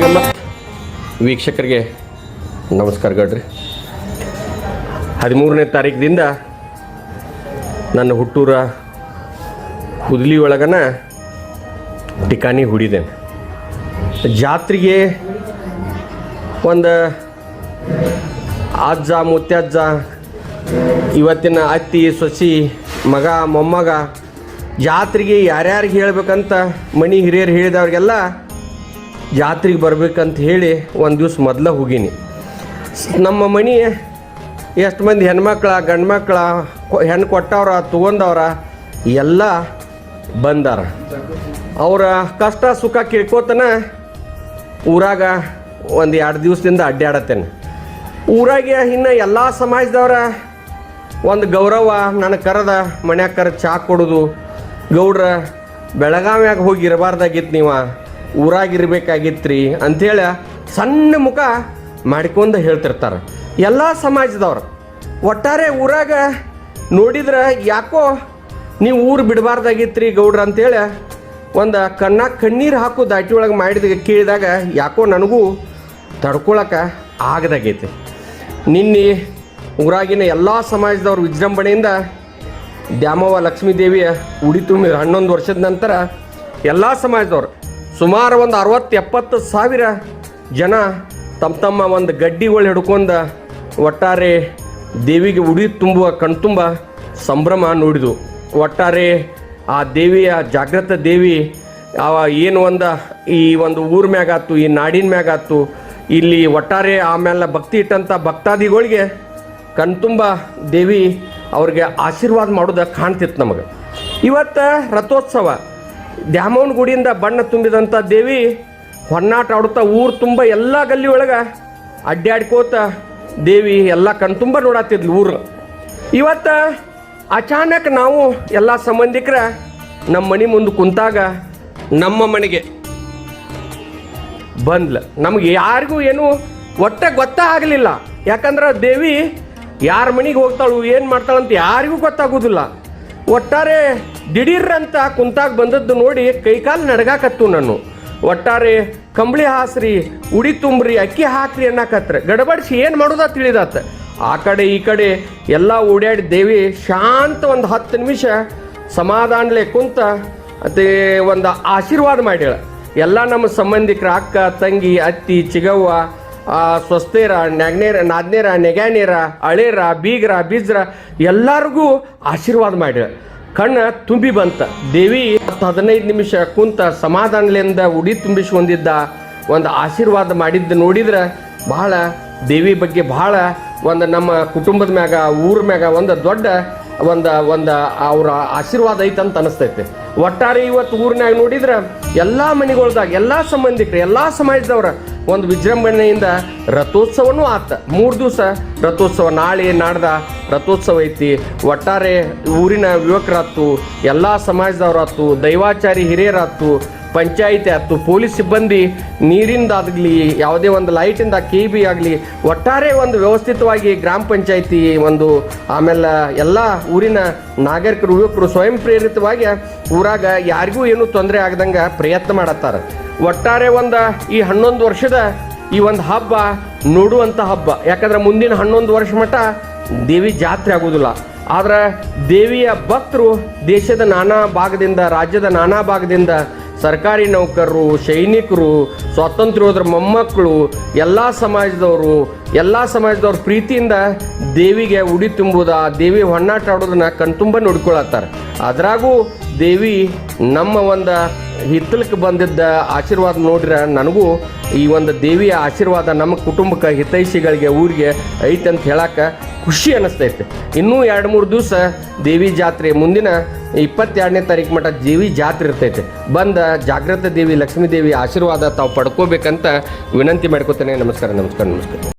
ಸುದ್ದಿಗಮ್ಮತ್ ವೀಕ್ಷಕರಿಗೆ ನಮಸ್ಕಾರಗಳ್ರಿ ಹದಿಮೂರನೇ ತಾರೀಕಿನಿಂದ ನನ್ನ ಹುಟ್ಟೂರ ಹುದ್ಲಿ ಒಳಗನ ಟಿಕಾಣಿ ಹುಡಿದೇನೆ ಜಾತ್ರೆಗೆ ಒಂದು ಅಜ್ಜ ಮುತ್ತಜ್ಜ ಇವತ್ತಿನ ಅತ್ತಿ, ಸೊಸಿ, ಮಗ, ಮೊಮ್ಮಗ ಜಾತ್ರೆಗೆ ಯಾರ್ಯಾರಿಗೆ ಹೇಳಬೇಕಂತ ಮಣಿ ಹಿರಿಯರು ಹೇಳಿದವ್ರಿಗೆಲ್ಲ ಜಾತ್ರೆಗೆ ಬರ್ಬೇಕಂತ ಹೇಳಿ ಒಂದು ದಿವ್ಸ ಮೊದಲ ಹೋಗೀನಿ. ನಮ್ಮ ಮನೆ ಎಷ್ಟು ಮಂದಿ ಹೆಣ್ಮಕ್ಳ ಗಂಡು ಮಕ್ಕಳ ಹೆಣ್ಣು ಕೊಟ್ಟವ್ರ, ತೊಗೊಂಡವ್ರ, ಎಲ್ಲ ಬಂದಾರ. ಅವರ ಕಷ್ಟ ಸುಖ ಕೇಳ್ಕೋತನ ಊರಾಗ ಒಂದು ಎರಡು ದಿವಸದಿಂದ ಅಡ್ಡಾಡತ್ತೇನೆ ಊರಾಗೆ ಇನ್ನು ಎಲ್ಲ ಸಮಾಜದವ್ರ ಒಂದು ಗೌರವ ನನಗೆ ಕರೆದ ಮನ್ಯಾಗ ಕರೆದು ಚಾ ಕೊಡೋದು. ಗೌಡ್ರ ಬೆಳಗಾವಿಯಾಗ ಹೋಗಿ ಇರಬಾರ್ದಾಗಿತ್ತು ನೀವು. ಊರಾಗಿರ್ಬೇಕಾಗಿತ್ತು ರೀ ಅಂಥೇಳಿ ಸಣ್ಣ ಮುಖ ಮಾಡ್ಕೊಂಡು ಹೇಳ್ತಿರ್ತಾರೆ. ಎಲ್ಲ ಸಮಾಜದವ್ರು, ಒಟ್ಟಾರೆ ಊರಾಗ ನೋಡಿದ್ರೆ ಯಾಕೋ ನೀವು ಊರು ಬಿಡಬಾರ್ದಾಗಿತ್ತು ರೀ ಗೌಡ್ರ ಅಂತೇಳಿ ಒಂದು ಕಣ್ಣ ಕಣ್ಣೀರು ಹಾಕು ದಾಟಿ ಒಳಗೆ ಮಾಡಿದ ಕೇಳಿದಾಗ ಯಾಕೋ ನನಗೂ ತಡ್ಕೊಳಕ್ಕೆ ಆಗದಾಗೈತಿ. ನಿನ್ನೆ ಊರಾಗಿನ ಎಲ್ಲ ಸಮಾಜದವ್ರ ವಿಜೃಂಭಣೆಯಿಂದ ದ್ಯಾಮವ್ವ ಲಕ್ಷ್ಮೀದೇವಿಯ ಉಡಿ ತುಂಬಿ ಹನ್ನೊಂದು ವರ್ಷದ ನಂತರ ಎಲ್ಲ ಸಮಾಜದವ್ರು ಸುಮಾರು ಒಂದು ಅರವತ್ತು ಎಪ್ಪತ್ತು ಸಾವಿರ ಜನ ತಮ್ಮ ತಮ್ಮ ಒಂದು ಗಡ್ಡಿಗಳು ಹಿಡ್ಕೊಂಡು ಒಟ್ಟಾರೆ ದೇವಿಗೆ ಉಡಿ ತುಂಬುವ ಕಣ್ತುಂಬ ಸಂಭ್ರಮ ನೋಡಿದು ಒಟ್ಟಾರೆ ಆ ದೇವಿಯ ಜಾಗೃತ ದೇವಿ ಆ ಏನು ಒಂದು ಈ ಒಂದು ಊರ ಮ್ಯಾಗಾತು, ಈ ನಾಡಿನ ಮ್ಯಾಗಾತು, ಇಲ್ಲಿ ಒಟ್ಟಾರೆ ಆಮೇಲೆ ಭಕ್ತಿ ಇಟ್ಟಂಥ ಭಕ್ತಾದಿಗಳಿಗೆ ಕಣ್ತುಂಬ ದೇವಿ ಅವ್ರಿಗೆ ಆಶೀರ್ವಾದ ಮಾಡೋದು ಕಾಣ್ತಿತ್ತು ನಮಗೆ. ಇವತ್ತು ರಥೋತ್ಸವ. ದ್ಯಾಮವ್ವನ ಗುಡಿಯಿಂದ ಬಣ್ಣ ತುಂಬಿದಂಥ ದೇವಿ ಹೊನ್ನಾಟ ಆಡುತ್ತಾ ಊರು ತುಂಬ ಎಲ್ಲ ಗಲ್ಲಿ ಒಳಗೆ ಅಡ್ಡಾಡ್ಕೋತ ದೇವಿ ಎಲ್ಲ ಕಣ್ತುಂಬ ನೋಡತ್ತಿದ್ಲು ಊರು. ಇವತ್ತು ಅಚಾನಕ್ ನಾವು ಎಲ್ಲ ಸಂಬಂಧಿಕರ ನಮ್ಮ ಮನೆ ಮುಂದೆ ಕುಂತಾಗ ನಮ್ಮ ಮನೆಗೆ ಬಂದ್ಲ. ನಮಗೆ ಯಾರಿಗೂ ಏನು ಒಟ್ಟ ಗೊತ್ತಾಗಲಿಲ್ಲ ಯಾಕಂದ್ರೆ ದೇವಿ ಯಾರ ಮನೆಗೆ ಹೋಗ್ತಾಳು, ಏನು ಮಾಡ್ತಾಳಂತ ಯಾರಿಗೂ ಗೊತ್ತಾಗೋದಿಲ್ಲ. ಒಟ್ಟಾರೆ ದಿಢೀರಂತ ಕುಂತಾಗ ಬಂದದ್ದು ನೋಡಿ ಕೈಕಾಲು ನಡಗಾಕತ್ತು ನಾನು. ಒಟ್ಟಾರೆ ಕಂಬಳಿ ಹಾಸ್ರಿ, ಉಡಿ ತುಂಬ್ರಿ, ಅಕ್ಕಿ ಹಾಕ್ರಿ ಅನ್ನಕತ್ರ. ಗಡಬಡಿಸಿ ಏನು ಮಾಡೋದ ತಿಳಿದಾತ. ಆ ಕಡೆ ಈ ಕಡೆ ಎಲ್ಲ ಓಡಾಡಿ ದೇವಿ ಶಾಂತ ಒಂದು ಹತ್ತು ನಿಮಿಷ ಸಮಾಧಾನಲೆ ಕುಂತ ಅದೇ ಒಂದು ಆಶೀರ್ವಾದ ಮಾಡ್ಯಾಳ. ಎಲ್ಲ ನಮ್ಮ ಸಂಬಂಧಿಕರ ಅಕ್ಕ, ತಂಗಿ, ಅತ್ತಿ, ಚಿಗವ್ವ ಸ್ವಸ್ಥೇರ ನೆಗ್ನೇರ ನಾದ್ನೇರ, ನೆಗ್ಯಾನೇರ ಅಳೇರ ಬೀಗ್ರ, ಬೀಜ್ರ ಎಲ್ಲರಿಗೂ ಆಶೀರ್ವಾದ ಮಾಡ್ಯಾಳ. ಕಣ್ಣ ತುಂಬಿ ಬಂತ. ದೇವಿ ಹತ್ತು ಹದಿನೈದು ನಿಮಿಷ ಕುಂತ ಸಮಾಧಾನಲಿಂದ ಉಡಿ ತುಂಬಿಸ್ಕೊಂಡಿದ್ದ ಒಂದು ಆಶೀರ್ವಾದ ಮಾಡಿದ್ದು ನೋಡಿದ್ರೆ ಬಹಳ ದೇವಿ ಬಗ್ಗೆ ಬಹಳ ಒಂದು ನಮ್ಮ ಕುಟುಂಬದ ಮ್ಯಾಗ, ಊರ ಮ್ಯಾಗ ಒಂದು ದೊಡ್ಡ ಒಂದು ಒಂದು, ಅವರ ಆಶೀರ್ವಾದ ಐತೆ ಅಂತ ಅನಿಸ್ತೈತೆ. ಒಟ್ಟಾರೆ ಇವತ್ತು ಊರಿನಾಗ ನೋಡಿದ್ರೆ ಎಲ್ಲ ಮನೆಗಳ್ದಾಗ, ಎಲ್ಲ ಸಂಬಂಧಿಕರು, ಎಲ್ಲ ಸಮಾಜದವ್ರ ಒಂದು ವಿಜೃಂಭಣೆಯಿಂದ ರಥೋತ್ಸವನೂ ಆತ. ಮೂರು ದಿವಸ ರಥೋತ್ಸವ ನಾಳೆ ನಾಡ್ದ ರಥೋತ್ಸವ ಐತಿ. ಒಟ್ಟಾರೆ ಊರಿನ ಯುವಕರಾತು, ಎಲ್ಲ ಸಮಾಜದವ್ರಾತು, ದೈವಾಚಾರಿ ಹಿರಿಯರಾತು ಪಂಚಾಯಿತಿ ಆಯ್ತು, ಪೊಲೀಸ್ ಸಿಬ್ಬಂದಿ ನೀರಿಂದಾಗಲಿ ಯಾವುದೇ ಒಂದು ಲೈಟಿಂದ ಕೆ ಬಿ ಆಗಲಿ, ಒಟ್ಟಾರೆ ಒಂದು ವ್ಯವಸ್ಥಿತವಾಗಿ ಗ್ರಾಮ ಪಂಚಾಯಿತಿ ಒಂದು ಆಮೇಲೆ ಎಲ್ಲ ಊರಿನ ನಾಗರಿಕರು, ಯುವಕರು ಸ್ವಯಂ ಪ್ರೇರಿತವಾಗಿ ಊರಾಗ ಯಾರಿಗೂ ಏನು ತೊಂದರೆ ಆಗದಂಗೆ ಪ್ರಯತ್ನ ಮಾಡತ್ತಾರ. ಒಟ್ಟಾರೆ ಒಂದು ಈ ಹನ್ನೊಂದು ವರ್ಷದ ಈ ಒಂದು ಹಬ್ಬ ನೋಡುವಂಥ ಹಬ್ಬ. ಯಾಕಂದ್ರೆ ಮುಂದಿನ ಹನ್ನೊಂದು ವರ್ಷ ಮಟ್ಟ ದೇವಿ ಜಾತ್ರೆ ಆಗೋದಿಲ್ಲ. ಆದ್ರೆ ದೇವಿಯ ಭಕ್ತರು ದೇಶದ ನಾನಾ ಭಾಗದಿಂದ, ರಾಜ್ಯದ ನಾನಾ ಭಾಗದಿಂದ ಸರ್ಕಾರಿ ನೌಕರರು, ಸೈನಿಕರು, ಸ್ವಾತಂತ್ರ್ಯೋದ್ರ ಮೊಮ್ಮಕ್ಕಳು, ಎಲ್ಲ ಸಮಾಜದವರು, ಎಲ್ಲ ಸಮಾಜದವ್ರ ಪ್ರೀತಿಯಿಂದ ದೇವಿಗೆ ಉಡಿ ತುಂಬುದ, ದೇವಿ ಹೊನ್ನಾಟ ಆಡೋದನ್ನ ಕಣ್ತುಂಬ ನೋಡ್ಕೊಳತ್ತಾರ. ಅದ್ರಾಗೂ ದೇವಿ ನಮ್ಮ ಒಂದು ಹಿತ್ತಲಕ್ಕೆ ಬಂದಿದ್ದ ಆಶೀರ್ವಾದ ನೋಡ್ರೆ, ನನಗೂ ಈ ಒಂದು ದೇವಿಯ ಆಶೀರ್ವಾದ ನಮ್ಮ ಕುಟುಂಬಕ್ಕೆ ಹಿತೈಷಿಗಳಿಗೆ, ಊರಿಗೆ ಐತೆ ಅಂತ ಹೇಳಕ್ಕೆ ಖುಷಿ ಅನ್ನಿಸ್ತೈತೆ. ಇನ್ನೂ ಎರಡು ಮೂರು ದಿವಸ ದೇವಿ ಜಾತ್ರೆ ಮುಂದಿನ ಇಪ್ಪತ್ತೆರಡನೇ ತಾರೀಕು ಮಟ್ಟ ದೇವಿ ಜಾತ್ರೆ ಇರ್ತೈತೆ. ಬಂದ ಜಾಗೃತ ದೇವಿ, ಲಕ್ಷ್ಮೀ ದೇವಿ ಆಶೀರ್ವಾದ ತಾವು ಪಡ್ಕೋಬೇಕಂತ ವಿನಂತಿ ಮಾಡ್ಕೋತೇನೆ. ನಮಸ್ಕಾರ ನಮಸ್ಕಾರ ನಮಸ್ಕಾರ.